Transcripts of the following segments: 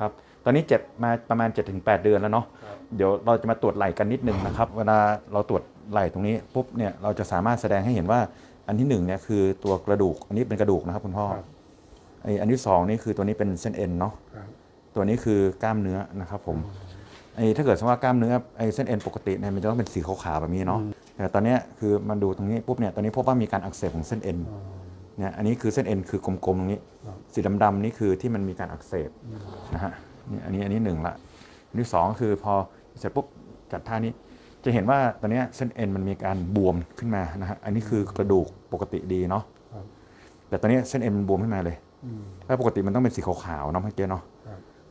ครับตอนนี้เจ็บมาประมาณ 7-8 เดือนแล้วเนาะครับเดี๋ยวเราจะมาตรวจไหล่กันนิดนึงนะครับ เวลาเราตรวจไหล่ตรงนี้ปุ๊บเนี่ยเราจะสามารถแสดงให้เห็นว่าอันที่หนึ่งเนี่ยคือตัวกระดูกอันนี้เป็นกระดูกนะครับคุณพ่อครับไออันที่สองนี่คือตัวนี้เป็นเส้นเอ็นเนาะครับตัวนี้คือกล้ามเนื้อนะครับผมไอ้ถ้าเกิดสมมติว่ากล้ามเนื้อไอ้เส้นเอ็นปกติเนี่ยมันจะต้องเป็นสีขาวๆแบบนี้เนาะแต่ตอนเนี้ยคือมันดูตรงนี้ปุ๊บเนี่ยตอนนี้พบว่ามีการอักเสบของเส้นเอ็นอ๋อ เนี่ยอันนี้คือเส้นเอ็นคือกลมๆตรงนี้ สีดำๆนี่คือที่มันมีการอักเสบนะฮะนี่อันนี้อันนี้หนึ่งละอันที่สองคือพอเสร็จปุ๊บจัดท่านี้ จะเห็นว่าตอนนี้เส้นเอ็นมันมีการบวมขึ้นมานะฮะอันนี้คือกระดูกปกติดีเนาะแต่ตอนนี้เส้นเอ็นมันบวมขึ้นมาเลยถ้าปกติมันต้องเป็นสีขาวๆเนาะเมื่อกี้เนาะ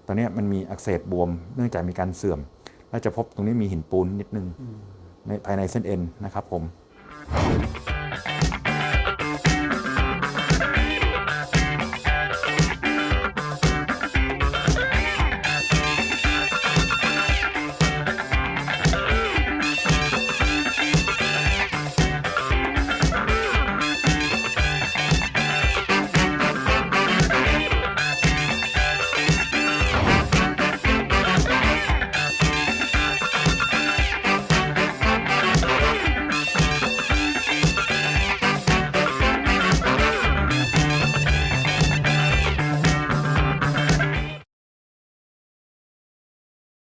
ตอนนี้มันมีอักเสบบวมเนื่องจากมีการเสื่อม แล้วจะพบตรงนี้มีหินปูนนิดนึงในภายในเส้นเอ็นนะครับผม